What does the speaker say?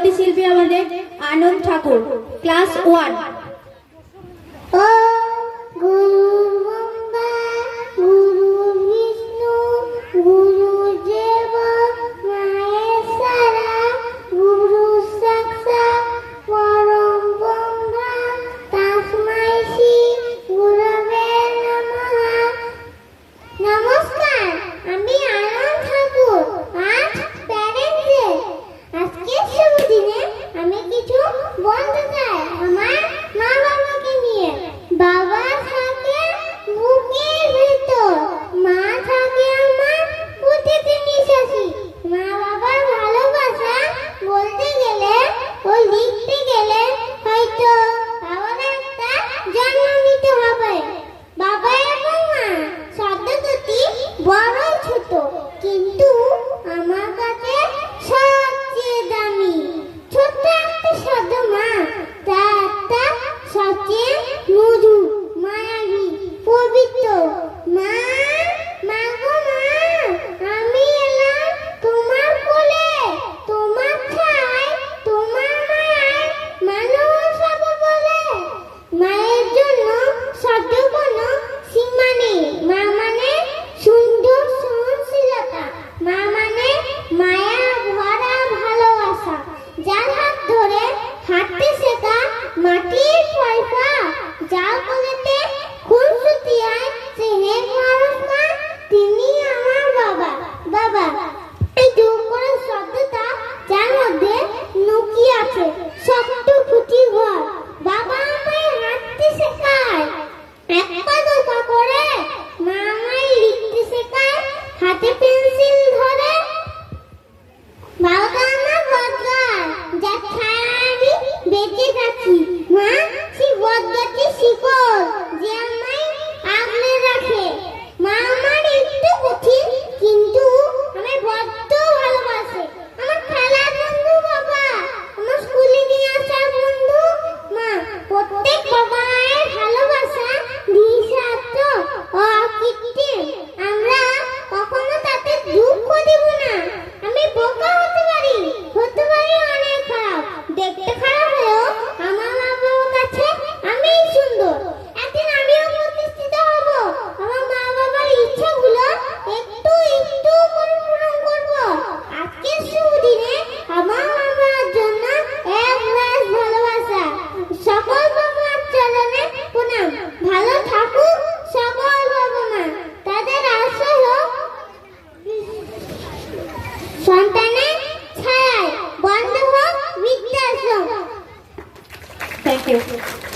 পরবর্তী শিল্পী আমাদের আনন্দ ঠাকুর ক্লাস ওয়ান দেখতে Thank you.